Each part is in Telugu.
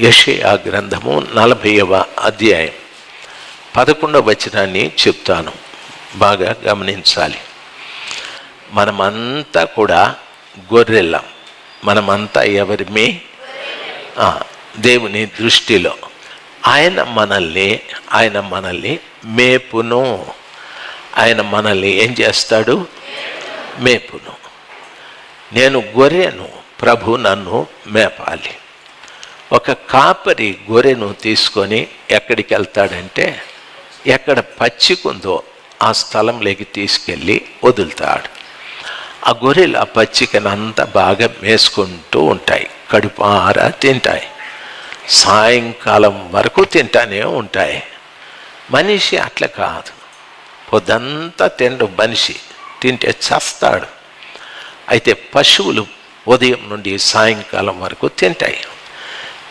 యషయా గ్రంథము నలభైవ అధ్యాయం. పదకొండవ వచనాన్ని చెప్తాను. బాగా గమనించాలి. మనమంతా కూడా గొర్రెళ్ళం మనమంతా ఎవరిమి? దేవుని దృష్టిలో. ఆయన మనల్ని ఆయన మనల్ని మేపును. ఆయన మనల్ని ఏం చేస్తాడు? మేపును. నేను గొర్రెను ప్రభు నన్ను మేపాలి. ఒక కాపరి గొర్రెను తీసుకొని ఎక్కడికి వెళ్తాడంటే ఎక్కడ పచ్చికుందో ఆ స్థలంలోకి తీసుకెళ్ళి వదులుతాడు. ఆ గొర్రెలు ఆ పచ్చికను అంతా బాగా మేసుకుంటూ ఉంటాయి. కడుపారా తింటాయి. సాయంకాలం వరకు తింటానే ఉంటాయి. మనిషి అట్లా కాదు. పొద్దంతా తిండు మనిషి. తింటే చస్తాడు. అయితే పశువులు ఉదయం నుండి సాయంకాలం వరకు తింటాయి.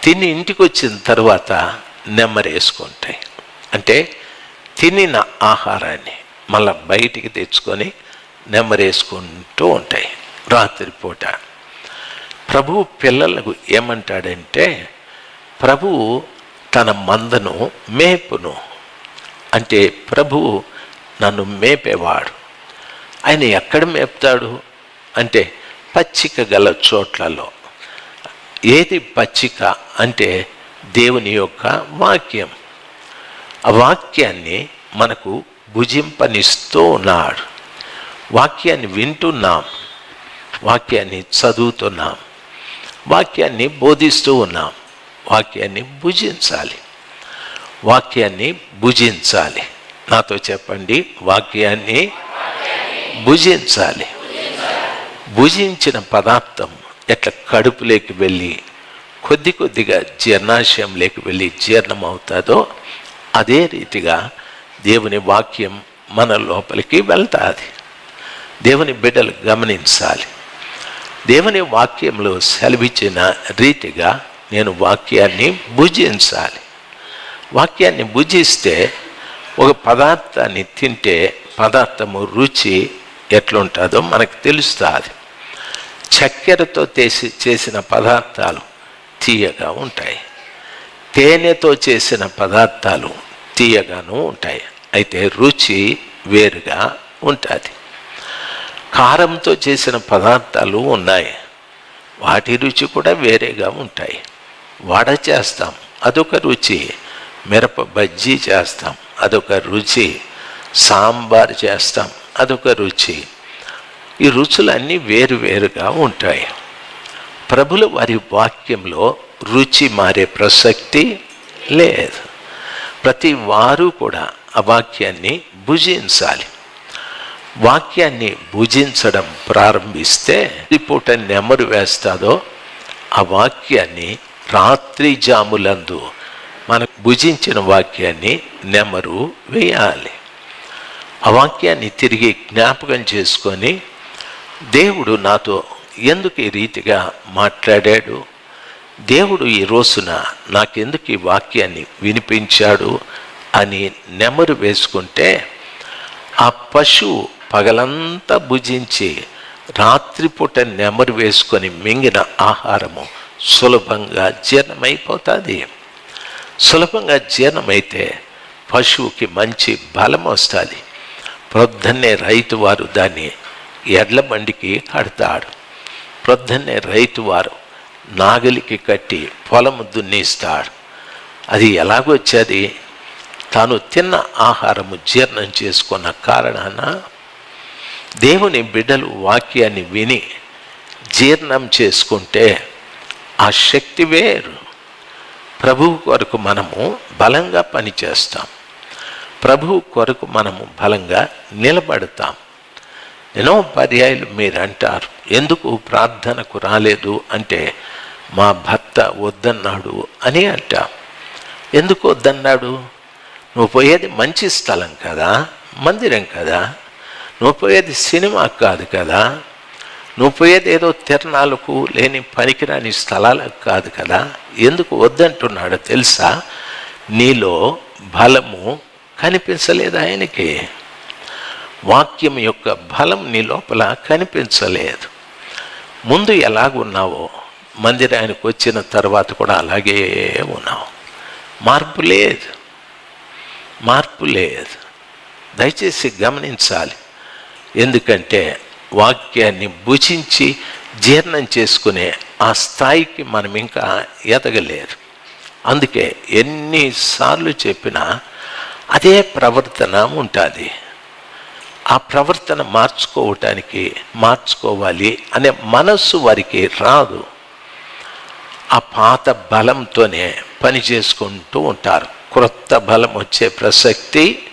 తిని ఇంటికి వచ్చిన తర్వాత నెమ్మరేసుకుంటాయి. అంటే తినిన ఆహారాన్ని మళ్ళా బయటికి తెచ్చుకొని నెమ్మరేసుకుంటూ ఉంటాయి రాత్రిపూట. ప్రభు పిల్లలకు ఏమంటాడంటే ప్రభువు తన మందను మేపును. అంటే ప్రభువు నన్ను మేపేవాడు. ఆయన ఎక్కడ మేపుతాడు? అంటే పచ్చిక గల చోట్లలో ఏది పచ్చిక అంటే దేవుని యొక్క వాక్యం. ఆ వాక్యాన్ని మనకు భుజింపనిస్తూ ఉన్నాడు. వాక్యాన్ని వింటున్నాం. వాక్యాన్ని చదువుతున్నాం. వాక్యాన్ని బోధిస్తూ ఉన్నాం. వాక్యాన్ని భుజించాలి. వాక్యాన్ని భుజించాలి. నాతో చెప్పండి. వాక్యాన్ని భుజించాలి. భుజించిన పదార్థం ఎట్లా కడుపులోకి వెళ్ళి కొద్ది కొద్దిగా జీర్ణాశయంలోకి వెళ్ళి జీర్ణం అవుతుందో అదే రీతిగా దేవుని వాక్యం మన లోపలికి వెళ్తాది. దేవుని బిడ్డలు గమనించాలి. దేవుని వాక్యంలో సెలవిచ్చిన రీతిగా నేను వాక్యాన్ని భుజించాలి. వాక్యాన్ని భుజిస్తే ఒక పదార్థాన్ని తింటే పదార్థము రుచి ఎట్లుంటుందో మనకు తెలుస్తుంది. చక్కెరతో చేసి చేసిన పదార్థాలు తీయగా ఉంటాయి. తేనెతో చేసిన పదార్థాలు తీయగాను ఉంటాయి. అయితే రుచి వేరుగా ఉంటుంది. కారంతో చేసిన పదార్థాలు ఉన్నాయి. వాటి రుచి కూడా వేరేగా ఉంటాయి. వడ చేస్తాం అదొక రుచి. మిరప బజ్జీ చేస్తాం అదొక రుచి. సాంబార్ చేస్తాం అదొక రుచి. ఈ రుచులన్నీ వేరువేరుగా ఉంటాయి. ప్రభుల వారి వాక్యంలో రుచి మారే ప్రసక్తి లేదు. ప్రతి వారు కూడా ఆ వాక్యాన్ని భుజించాలి. వాక్యాన్ని భుజించడం ప్రారంభిస్తే ఈ పూట నెమరు వేస్తాదో ఆ వాక్యాన్ని రాత్రి జాములందు మనకు భుజించిన వాక్యాన్ని నెమరు వేయాలి. ఆ వాక్యాన్ని తిరిగి జ్ఞాపకం చేసుకొని దేవుడు నాతో ఎందుకు ఈ రీతిగా మాట్లాడాడు? దేవుడు ఈ రోజున నాకెందుకు ఈ వాక్యాన్ని వినిపించాడు అని నెమరు వేసుకుంటే ఆ పశువు పగలంతా భుజించి రాత్రిపూట నెమరు వేసుకొని మింగిన ఆహారము సులభంగా జీర్ణమైపోతుంది. సులభంగా జీర్ణమైతే పశువుకి మంచి బలం వస్తుంది ప్రొద్దున్నే రైతు వారు దాన్ని ఎడ్ల బండికి కడతాడు ప్రొద్దున్నే రైతు వారు నాగలికి కట్టి పొలం దున్నిస్తాడు. అది ఎలాగొచ్చేది తాను తిన్న ఆహారము జీర్ణం చేసుకున్న కారణాన దేవుని బిడ్డలు వాక్యాన్ని విని జీర్ణం చేసుకుంటే ఆ శక్తి వేరు. ప్రభువు కొరకు మనము బలంగా పనిచేస్తాం. ప్రభువు కొరకు మనము బలంగా నిలబడతాం. ఎన్నో పర్యాయాలు మీరు అంటారు ఎందుకు ప్రార్థనకు రాలేదు అంటే మా భర్త వద్దన్నాడు అని అంటాం. ఎందుకు వద్దన్నాడు? నువ్వు పోయేది మంచి స్థలం కదా మందిరం కదా నువ్వు పోయేది సినిమా కాదు కదా నువ్వు పోయేది ఏదో తిరణాలకు లేని పనికిరాని స్థలాలకు కాదు కదా ఎందుకు వద్దంటున్నాడో తెలుసా? నీలో బలము కనిపించలేదు ఆయనకి. వాక్యం యొక్క బలం నీ లోపల కనిపించలేదు. ముందు ఎలాగున్నావో మందిరానికి వచ్చిన తర్వాత కూడా అలాగే ఉన్నాం మార్పు లేదు. మార్పు లేదు. దయచేసి గమనించాలి. ఎందుకంటే వాక్యాన్ని భుజించి జీర్ణం చేసుకునే ఆ స్థాయికి మనం ఇంకా ఎదగలేదు. అందుకే ఎన్నిసార్లు చెప్పినా అదే ప్రవర్తన ఉంటుంది. ఆ ప్రవర్తన మార్చుకోవటానికి మార్చుకోవాలి అనే మనస్సు వారికి రాదు. ఆ పాత బలంతోనే పని చేసుకుంటూ ఉంటారు. క్రొత్త బలం వచ్చే ప్రసక్తి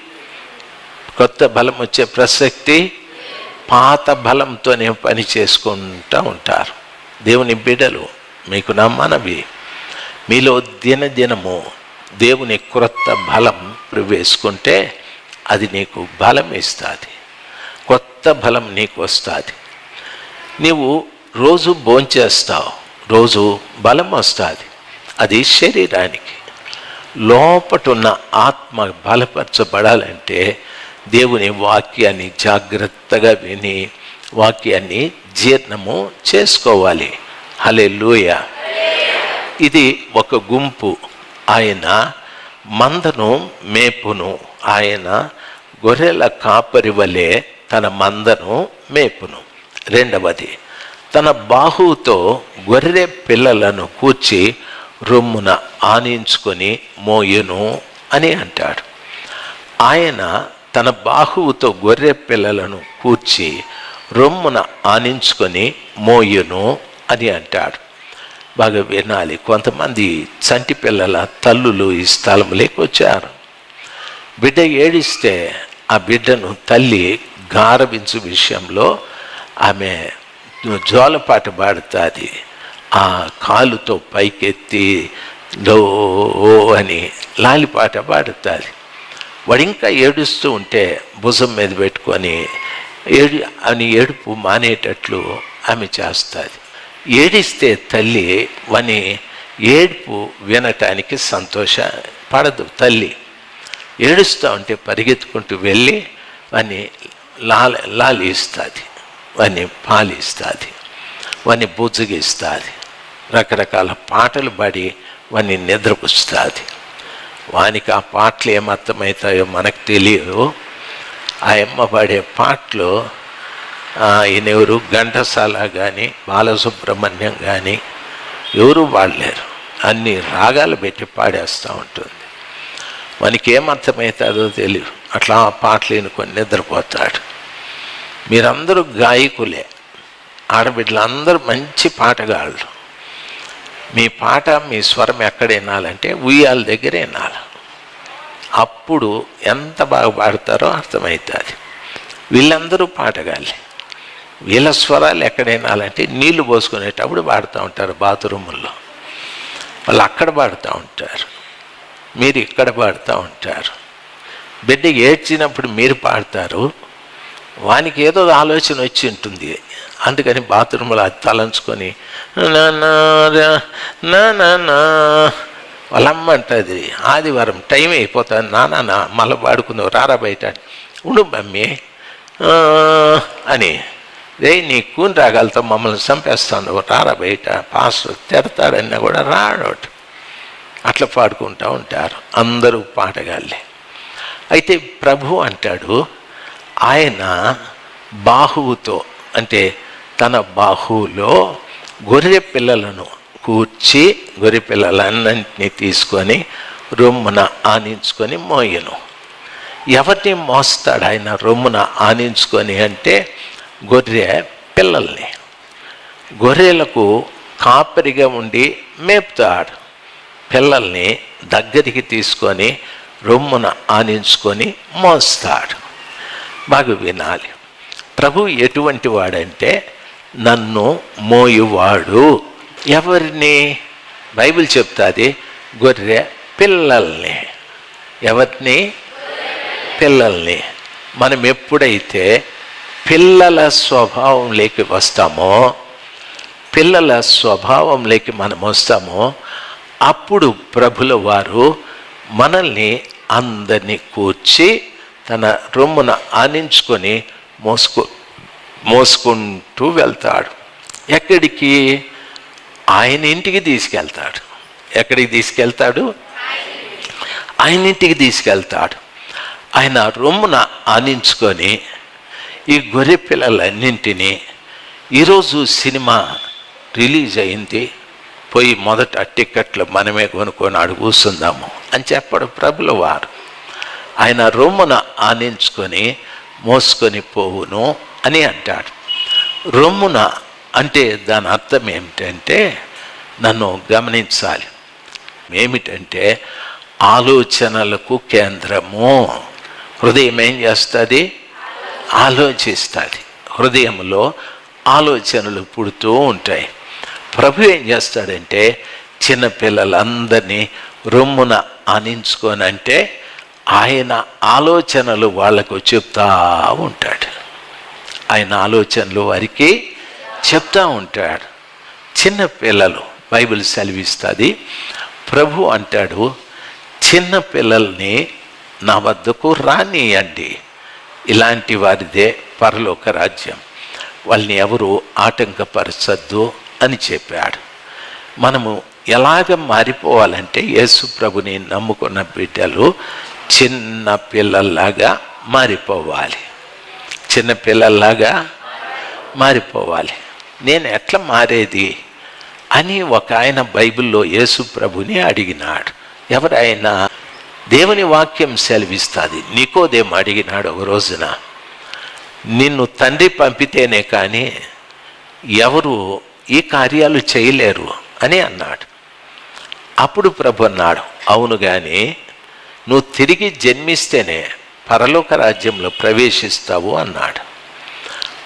కొత్త బలం వచ్చే ప్రసక్తి పాత బలంతోనే పని చేసుకుంటూ ఉంటారు. దేవుని బిడలు మీకు నా మనవి మీలో దినదినము దేవుని క్రొత్త బలం వేసుకుంటే అది నీకు బలం ఇస్తుంది కొత్త బలం నీకు వస్తుంది? నీవు రోజు భోంచేస్తావు రోజు బలం వస్తుంది. అది శరీరానికి. లోపటున్న ఆత్మ బలపరచబడాలంటే దేవుని వాక్యాన్ని జాగ్రత్తగా విని వాక్యాన్ని జీర్ణము చేసుకోవాలి. హలే ఇది ఒక గుంపు. ఆయన మందను మేపును. ఆయన గొర్రెల కాపరి వలె తన మందను మేపును. రెండవది తన బాహువుతో గొర్రె పిల్లలను కూర్చి రొమ్మున ఆనించుకొని మోయును అని అంటాడు. ఆయన తన బాహువుతో గొర్రె పిల్లలను కూర్చి రొమ్మున ఆనించుకొని మోయును అని అంటాడు. బాగా వినాలి కొంతమంది చంటి పిల్లల తల్లులు ఈ స్థలంలోకి వచ్చారు. బిడ్డ ఏడిస్తే ఆ బిడ్డను తల్లి గారవించు విషయంలో ఆమె జోలపాట పాడుతుంది. ఆ కాలుతో పైకెత్తి లో అని లాలిపాట పాడుతుంది. వాడు ఇంకా ఏడుస్తూ ఉంటే భుజం మీద పెట్టుకొని ఏడు అని ఏడుపు మానేటట్లు ఆమె చేస్తుంది. ఏడిస్తే తల్లి వని ఏడుపు వినటానికి సంతోష పడదు తల్లి. ఏడుస్తూ ఉంటే పరిగెత్తుకుంటూ వెళ్ళి అని లాల లాలిస్తుంది వాన్ని పాలిస్తుంది వాన్ని బుజ్జగిస్తుంది రకరకాల పాటలు పాడి వాన్ని నిద్రపుస్తుంది వానికి ఆ పాటలు ఏమర్థమవుతాయో మనకు తెలియదు. ఆ అమ్మ పాడే పాటలు ఈయనెవరు? ఘంటసాల కానీ బాలసుబ్రహ్మణ్యం కానీ ఎవరు పాడలేరు అన్ని రాగాలు పెట్టి పాడేస్తూ ఉంటుంది. మనకి ఏమర్థమవుతుందో తెలియదు అట్లా ఆ పాటలు ఎన్నుకొని నిద్రపోతాడు. మీరందరూ గాయకులే. ఆడబిడ్డలందరూ మంచి పాటగాళ్ళు. మీ పాట మీ స్వరం ఎక్కడ వినాలంటే ఉయ్యాల దగ్గర వినాలి. అప్పుడు ఎంత బాగా పాడతారో అర్థమవుతుంది వీళ్ళందరూ పాటగాళ్ళే. వీళ్ళ స్వరాలు ఎక్కడ వినాలంటే నీళ్ళు పోసుకునేటప్పుడు పాడుతూ ఉంటారు బాత్రూముల్లో. వాళ్ళు అక్కడ పాడుతూ ఉంటారు. మీరు ఇక్కడ పాడుతూ ఉంటారు. బిడ్డ ఏడ్చినప్పుడు మీరు పాడతారు. వానికి ఏదో ఆలోచన వచ్చి ఉంటుంది. అందుకని బాత్రూంలో అది తలంచుకొని నా వాళ్ళమ్మ అంటుంది. ఆదివారం టైం అయిపోతుంది. నాన్న మళ్ళీ పాడుకుందాం రారా బయట. ఉండు మమ్మీ. అని. రే నీ కూని రాగాలతో మమ్మల్ని చంపేస్తాను. రారా బయట. పాస్ తెరతాడన్నా కూడా రాడోటి అట్లా పాడుకుంటూ ఉంటారు. అందరూ పాటగాళ్ళే అయితే ప్రభు అంటాడు ఆయన బాహువుతో అంటే తన బాహువులో గొర్రె పిల్లలను కూర్చి గొర్రె పిల్లలన్నింటినీ తీసుకొని రొమ్మున ఆనించుకొని మోయను. ఎవరిని మోస్తాడు ఆయన రొమ్మున ఆనించుకొని అంటే గొర్రె పిల్లల్ని. గొర్రెలకు కాపరిగా ఉండి మేపుతాడు. పిల్లల్ని దగ్గరికి తీసుకొని రొమ్మున ఆనించుకొని మోస్తాడు. బాగా వినాలి. ప్రభు ఎటువంటి వాడంటే నన్ను మోయువాడు. ఎవరిని? బైబిల్ చెప్తాది గొర్రె పిల్లల్ని. ఎవరిని? పిల్లల్ని. మనం ఎప్పుడైతే పిల్లల స్వభావంలోకి వస్తామో పిల్లల స్వభావంలోకి మనం వస్తామో అప్పుడు ప్రభుల వారు మనల్ని అందరినీ కూర్చి తన రొమ్మున ఆనించుకొని మోసుకు మోసుకుంటూ వెళ్తాడు. ఎక్కడికి? ఆయన ఇంటికి తీసుకెళ్తాడు. ఎక్కడికి తీసుకెళ్తాడు? ఆయన ఇంటికి తీసుకెళ్తాడు. ఆయన రొమ్మున ఆనించుకొని ఈ గొర్రె పిల్లలన్నింటినీ ఈరోజు సినిమా రిలీజ్ అయింది. పోయి మొదట టిక్కెట్లు మనమే కొనుక్కొని ఆడు కూర్చుందాము అని చెప్పడు ప్రభుల వారు. ఆయన రొమ్మున ఆనించుకొని మోసుకొని పోవును అని అంటాడు. రొమ్మున అంటే దాని అర్థం ఏమిటంటే నన్ను గమనించాలి. ఏమిటంటే ఆలోచనలకు కేంద్రము. హృదయం ఏం చేస్తుంది? ఆలోచిస్తుంది. హృదయంలో ఆలోచనలు పుడుతూ ఉంటాయి. ప్రభు ఏం చేస్తాడంటే చిన్నపిల్లలందరినీ రొమ్మున ఆనించుకొని అంటే ఆయన ఆలోచనలు వాళ్ళకు చెప్తా ఉంటాడు. ఆయన ఆలోచనలు వారికి చెప్తా ఉంటాడు. చిన్న పిల్లలు బైబిల్ సెలవిస్తుంది ప్రభు అంటాడు చిన్న పిల్లల్ని నా వద్దకు రానియండి. ఇలాంటి వారిదే పరలోక రాజ్యం. వాళ్ళని ఎవరు ఆటంకపరచద్దు అని చెప్పాడు. మనము ఎలాగ మారిపోవాలంటే యేసు ప్రభుని నమ్ముకున్న బిడ్డలు చిన్న పిల్లల్లాగా మారిపోవాలి. చిన్న పిల్లల్లాగా మారిపోవాలి. నేను ఎట్లా మారేది అని ఒక ఆయన బైబిల్లో యేసు ప్రభుని అడిగినాడు. ఎవరైనా దేవుని వాక్యం సెలవిస్తుంది? నీకోదేం అడిగినాడు ఒక రోజున? నిన్ను తండ్రి పంపితేనే కానీ ఎవరు ఈ కార్యాలు చేయలేరు అని అన్నాడు. అప్పుడు ప్రభు అన్నాడు అవును కానీ నువ్వు తిరిగి జన్మిస్తేనే పరలోక రాజ్యంలో ప్రవేశిస్తావు అన్నాడు.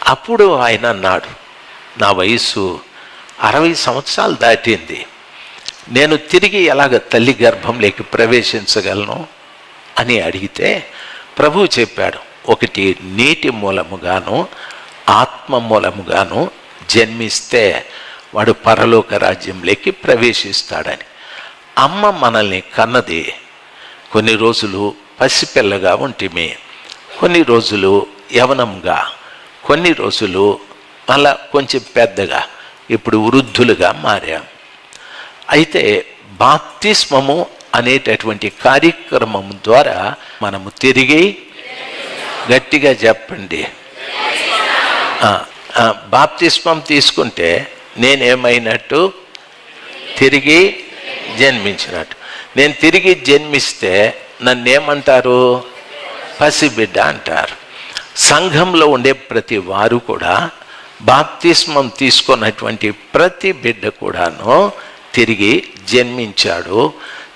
అప్పుడు ఆయన అన్నాడు నా వయసు అరవై సంవత్సరాలు దాటింది. నేను తిరిగి ఎలాగ తల్లి గర్భంలోకి ప్రవేశించగలను? అని అడిగితే ప్రభువు చెప్పాడు ఒకటి నీటి మూలముగాను ఆత్మ మూలముగాను జన్మిస్తే వాడు పరలోక రాజ్యంలోకి ప్రవేశిస్తాడని. అమ్మ మనల్ని కన్నది. కొన్ని రోజులు పసిపిల్లగా ఉంటిమి. కొన్ని రోజులు యవనంగా. కొన్ని రోజులు అలా కొంచెం పెద్దగా. ఇప్పుడు వృద్ధులుగా మారాం. అయితే బాప్తిస్మము అనేటటువంటి కార్యక్రమం ద్వారా మనము తిరిగి గట్టిగా చెప్పండి. బాప్తిస్మం తీసుకుంటే నేనేమైనట్టు తిరిగి జన్మించినట్టు. నేను తిరిగి జన్మిస్తే నన్ను ఏమంటారు పసిబిడ్డ అంటారు. సంఘంలో ఉండే ప్రతి వారు కూడా బాప్తిస్మం తీసుకున్నటువంటి ప్రతి బిడ్డ కూడాను తిరిగి జన్మించాడు.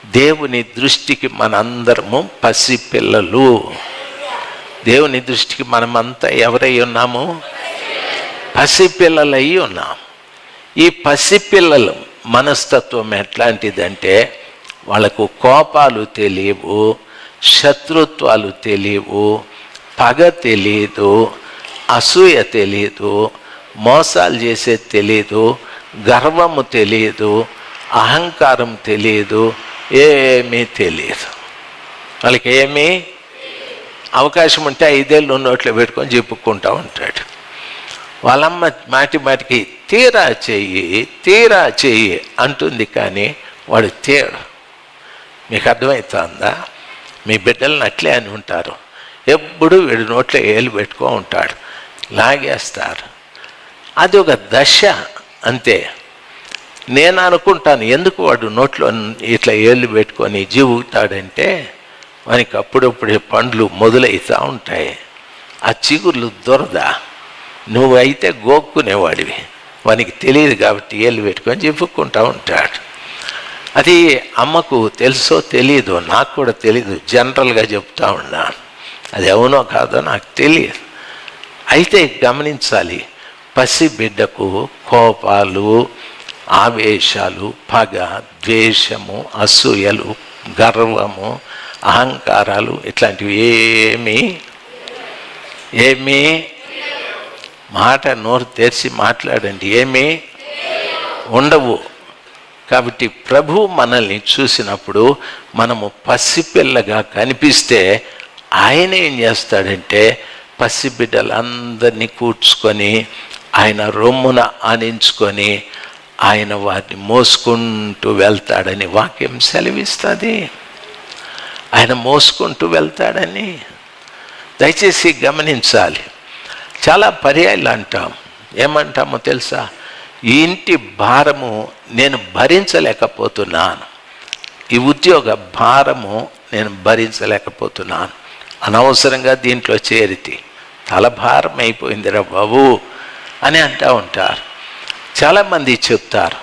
దేవుని దృష్టికి మనందరము పసిపిల్లలు. దేవుని దృష్టికి మనమంతా ఎవరై ఉన్నాము? పసిపిల్లలయ్యి ఉన్నాం. ఈ పసిపిల్లలు మనస్తత్వం ఎట్లాంటిదంటే వాళ్ళకు కోపాలు తెలియవు శత్రుత్వాలు తెలియవు పగ తెలియదు అసూయ తెలియదు మోసాలు చేసేది తెలియదు గర్వము తెలియదు అహంకారం తెలియదు ఏమీ తెలియదు వాళ్ళకి ఏమీ అవకాశం ఉంటే ఐదేళ్ళు నోట్లో పెట్టుకొని చెప్పుకుంటూ ఉంటాడు. వాళ్ళమ్మ మాటి మాటికి తీరా చెయ్యి తీరా చెయ్యి అంటుంది కానీ వాడు తీరు మీకు అర్థమవుతుందా మీ బిడ్డలను అట్లే అని ఉంటారు. ఎప్పుడు వీడు నోట్లో ఏలు పెట్టుకో ఉంటాడు. లాగేస్తారు. అది ఒక దశ అంతే. నేను అనుకుంటాను ఎందుకు వాడు నోట్లో ఇట్లా ఏళ్ళు పెట్టుకొని జీవుతాడంటే వానికి అప్పుడప్పుడే పండ్లు మొదలవుతూ ఉంటాయి. ఆ చిగుర్లు దొరదా. నువ్వైతే గోక్కునేవాడివి. వానికి తెలియదు కాబట్టి ఏళ్ళు పెట్టుకొని చెప్పుకుంటూ ఉంటాడు. అది అమ్మకు తెలుసో తెలియదు నాకు కూడా తెలియదు జనరల్గా చెప్తా ఉన్నాను అది అవునో కాదో నాకు తెలియదు. అయితే గమనించాలి. పసి బిడ్డకు కోపాలు ఆవేశాలు పగ ద్వేషము అసూయలు గర్వము అహంకారాలు ఇట్లాంటివి ఏమీ ఏమీ మాట నోరు తెరిచి మాట్లాడండి. ఏమీ? ఉండవు. కాబట్టి ప్రభు మనల్ని చూసినప్పుడు మనము పసిపిల్లగా కనిపిస్తే ఆయన ఏం చేస్తాడంటే పసిబిడ్డలందరినీ కూర్చుకొని ఆయన రొమ్మున ఆనించుకొని ఆయన వారిని మోసుకుంటూ వెళ్తాడని వాక్యం సెలవిస్తుంది. ఆయన మోసుకుంటూ వెళ్తాడని. దయచేసి గమనించాలి. చాలా పర్యాయాలు అంటాం. ఏమంటామో తెలుసా? ఈ ఇంటి భారము నేను భరించలేకపోతున్నాను. ఈ ఉద్యోగ భారము నేను భరించలేకపోతున్నాను. అనవసరంగా దీంట్లో చేరితే. తల భారం అయిపోయిందిరా బాబు అని అంటూ ఉంటారు. చాలామంది చెప్తారు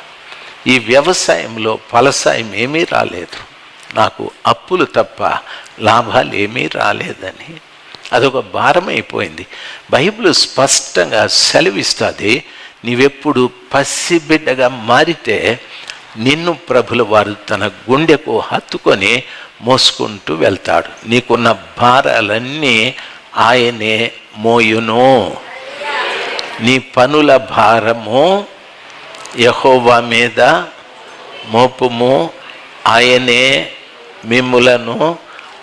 ఈ వ్యవసాయంలో ఫలసాయం ఏమీ రాలేదు. నాకు అప్పులు తప్ప లాభాలు ఏమీ రాలేదని. అదొక భారం అయిపోయింది బైబిల్ స్పష్టంగా సెలవిస్తుంది నీవెప్పుడు పసిబిడ్డగా మారితే నిన్ను ప్రభుల వారు తన గుండెకు హత్తుకొని మోసుకుంటూ వెళ్తాడు. నీకున్న భారాలన్నీ ఆయనే మోయును. నీ పనుల భారము యహోవా మీద మోపుము. ఆయనే మిమ్ములను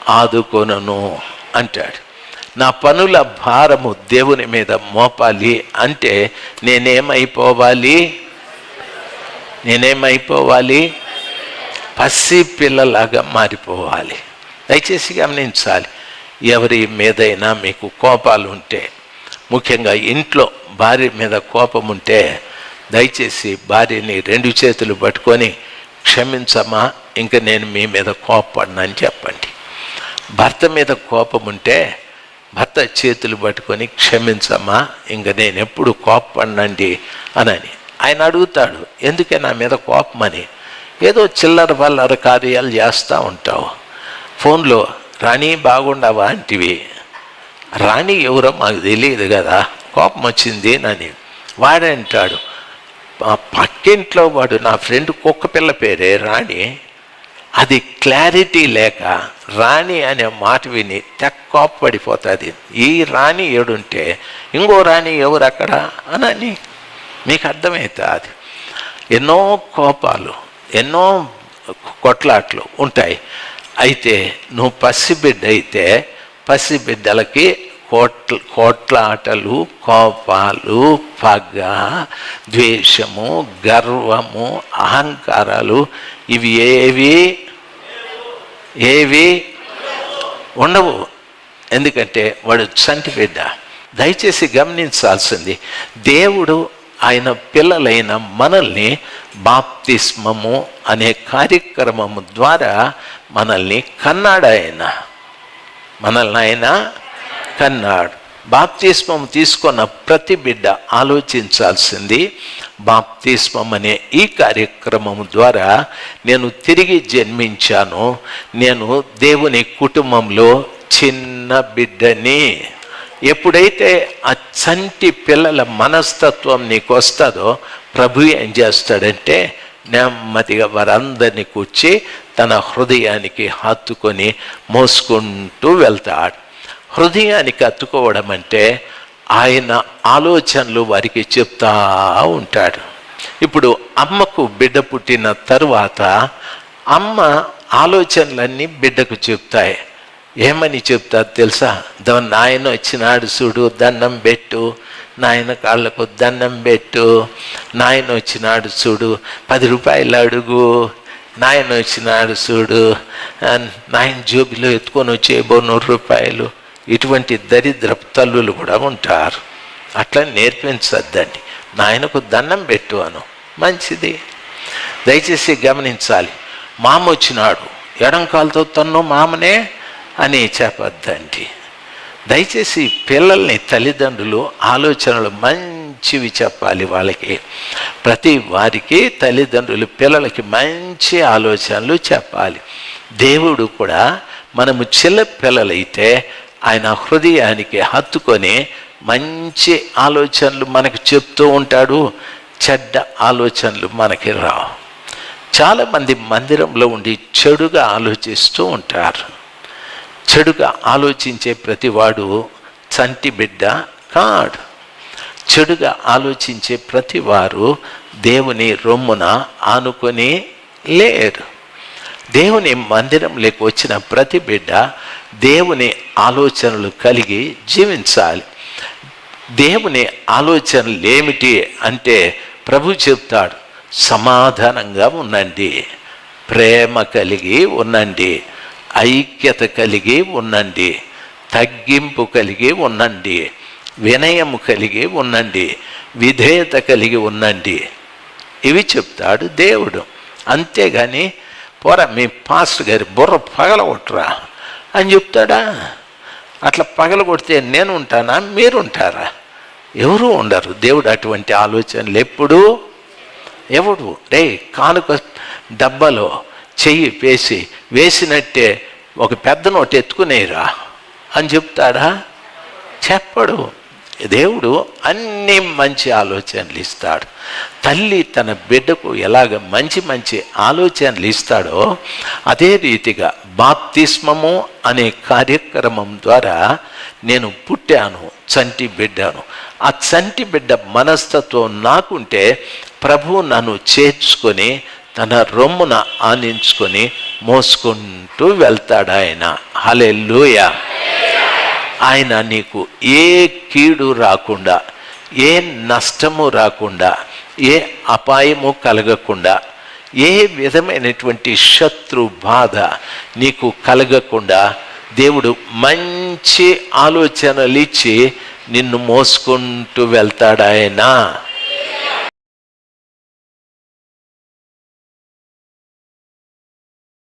ఆదుకొనను అంటాడు. నా పనుల భారము దేవుని మీద మోపాలి అంటే నేనేమైపోవాలి? నేనేమైపోవాలి? పసి పిల్లలాగా మారిపోవాలి. దయచేసి గమనించాలి. ఎవరి మీదైనా మీకు కోపాలు ఉంటే ముఖ్యంగా ఇంట్లో భార్య మీద కోపం ఉంటే దయచేసి భార్యని రెండు చేతులు పట్టుకొని క్షమించమా? ఇంక నేను మీ మీద కోపడినని చెప్పండి. భర్త మీద కోపం ఉంటే భర్త చేతులు పట్టుకొని క్షమించమ్మా ఇంక నేను ఎప్పుడు కోపడినండి అనని. ఆయన అడుగుతాడు ఎందుకే నా మీద కోపమని? ఏదో చిల్లర పల్లర కార్యాలు చేస్తూ ఉంటావు. ఫోన్లో రాణి బాగుండవా అంటివి? రాణి ఎవరో మాకు తెలియదు కదా కోపం వచ్చింది అని వాడంటాడు మా పక్కింట్లో వాడు నా ఫ్రెండ్ కుక్క పిల్ల పేరే రాణి. అది క్లారిటీ లేక రాణి అనే మాట విని తెక్కోపడిపోతుంది ఈ రాణి ఏడుంటే ఇంకో రాణి ఎవరు అక్కడ అనని మీకు అర్థమవుతుంది ఎన్నో కోపాలు ఎన్నో కొట్లాట్లు ఉంటాయి. అయితే నువ్వు పసిబిడ్డ అయితే పసిబిడ్డలకి కోట్ల కోట్లాటలు కోపాలు పగ ద్వేషము గర్వము అహంకారాలు ఇవి ఏవి? ఏవి? ఉండవు. ఎందుకంటే వాడు చంటి బిడ్డ దయచేసి గమనించాల్సింది దేవుడు ఆయన పిల్లలైన మనల్ని బాప్తిస్మము అనే కార్యక్రమము ద్వారా మనల్ని కన్నాడు ఆయన మనల్ని ఆయన అన్నాడు బాప్తిస్మం తీసుకున్న ప్రతి బిడ్డ ఆలోచించాల్సింది బాప్తిస్మం అనే ఈ కార్యక్రమం ద్వారా నేను తిరిగి జన్మించాను. నేను దేవుని కుటుంబంలో చిన్న బిడ్డని. ఎప్పుడైతే ఆ చంటి పిల్లల మనస్తత్వం నీకు వస్తుందో ప్రభు ఏం చేస్తాడంటే నెమ్మదిగా వారందరినీ కూర్చి తన హృదయానికి హత్తుకొని మోసుకుంటూ వెళ్తాడు. హృదయానికి అత్తుకోవడం అంటే ఆయన ఆలోచనలు వారికి చెప్తా ఉంటాడు. ఇప్పుడు అమ్మకు బిడ్డ పుట్టిన తరువాత అమ్మ ఆలోచనలన్నీ బిడ్డకు చెప్తాయి. ఏమని చెప్తా తెలుసా? దా నాయన వచ్చినాడు చూడు దండం పెట్టు. నాయన కాళ్ళకు దండం పెట్టు. నాయన వచ్చినాడు చూడు పది రూపాయలు అడుగు. నాయన వచ్చినాడు చూడు. నాయన జోబిలో ఎత్తుకొని వచ్చేబో నూరు రూపాయలు. ఇటువంటి దరిద్ర తల్లులు కూడా ఉంటారు. అట్లా నేర్పించద్దండి. నాయనకు దండం పెట్టు అను మంచిది. దయచేసి గమనించాలి. మామ వచ్చినాడు. ఎడంకాలతో తన్ను మామనే అని చెప్పద్దండి. దయచేసి పిల్లల్ని తల్లిదండ్రులు ఆలోచనలు మంచివి చెప్పాలి వాళ్ళకి. ప్రతి వారికి తల్లిదండ్రులు పిల్లలకి మంచి ఆలోచనలు చెప్పాలి. దేవుడు కూడా మనము చిన్న పిల్లలైతే ఆయన హృదయానికి హత్తుకొని మంచి ఆలోచనలు మనకు చెప్తూ ఉంటాడు. చెడ్డ ఆలోచనలు మనకి రావు. చాలామంది మందిరంలో ఉండి చెడుగా ఆలోచిస్తూ ఉంటారు. చెడుగా ఆలోచించే ప్రతివాడు చంటి బిడ్డ కాడు. చెడుగా ఆలోచించే ప్రతివారు దేవుని రొమ్మున ఆనుకొని లేరు. దేవుని మందిరంలోకి వచ్చిన ప్రతి బిడ్డ దేవుని ఆలోచనలు కలిగి జీవించాలి. దేవుని ఆలోచనలు ఏమిటి అంటే ప్రభు చెప్తాడు సమాధానంగా ఉండండి ప్రేమ కలిగి ఉండండి ఐక్యత కలిగి ఉండండి తగ్గింపు కలిగి ఉండండి వినయము కలిగి ఉండండి విధేయత కలిగి ఉండండి. ఇవి చెప్తాడు దేవుడు. అంతేగాని పోరా మీ పాస్టర్ గారి బుర్ర పగలగొట్టరా? అని చెప్తాడా? అట్లా పగలగొడితే నేను ఉంటానా? మీరు ఉంటారా ఎవరు ఉండరు. దేవుడు అటువంటి ఆలోచనలు ఎప్పుడూ ఎవడు? రే కానుక డబ్బాలో చెయ్యి వేసి వేసినట్టే ఒక పెద్ద నోటు ఎత్తుకునేరా అని చెప్తాడా? చెప్పడు. దేవుడు అన్ని మంచి ఆలోచనలు ఇస్తాడు. తల్లి తన బిడ్డకు ఎలాగ మంచి మంచి ఆలోచనలు ఇస్తాడో అదే రీతిగా బాప్తిస్మము అనే కార్యక్రమం ద్వారా నేను పుట్టాను చంటి బిడ్డను. ఆ చంటి బిడ్డ మనస్తత్వం నాకుంటే ప్రభు నన్ను చేర్చుకొని తన రొమ్మున ఆనించుకొని మోసుకుంటూ వెళ్తాడు ఆయన. హలే ఆయన నీకు ఏ కీడు రాకుండా ఏ నష్టము రాకుండా ఏ అపాయము కలగకుండా ఏ విధమైనటువంటి శత్రు బాధ నీకు కలగకుండా దేవుడు మంచి ఆలోచనలు ఇచ్చి నిన్ను మోసుకుంటూ వెళ్తాడాయనా.